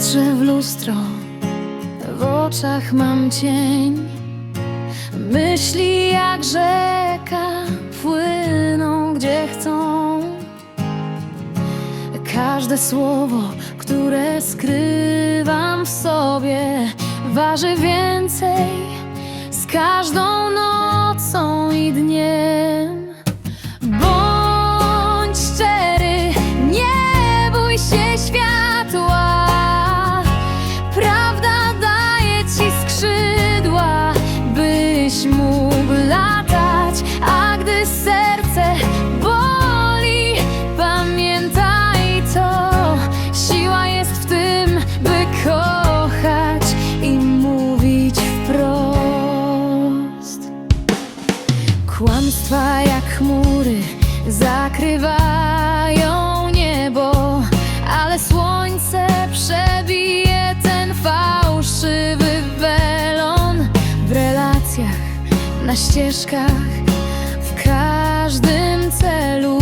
Patrzę w lustro, w oczach mam cień. Myśli jak rzeka płyną gdzie chcą. Każde słowo, które skrywam w sobie, waży więcej z każdą nocą i dniem. Kłamstwa jak chmury zakrywają niebo, ale słońce przebije ten fałszywy welon w relacjach, na ścieżkach, w każdym celu.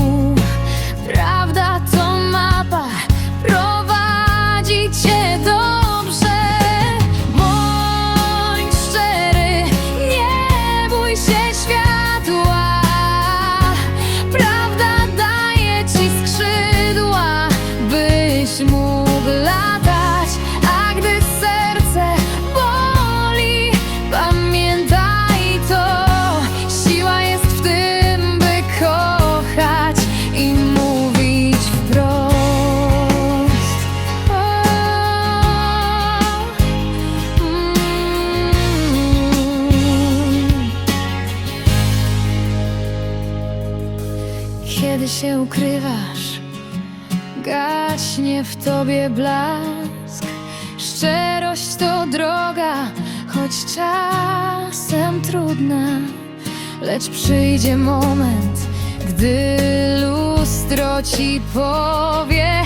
Kiedy się ukrywasz, gaśnie w tobie blask. Szczerość to droga, choć czasem trudna. Lecz przyjdzie moment, gdy lustro ci powie,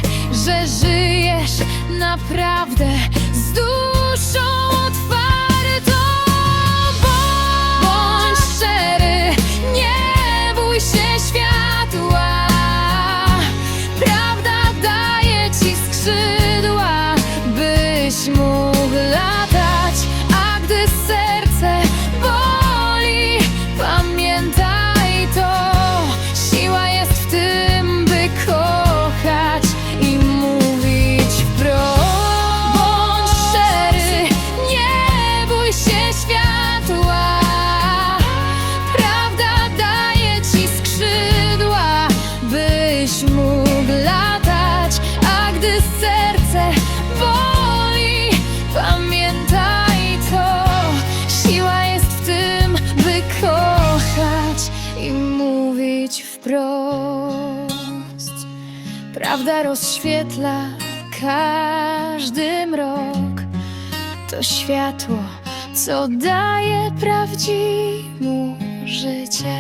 wprost. Prawda rozświetla każdy mrok. To światło, co daje prawdziwu życie.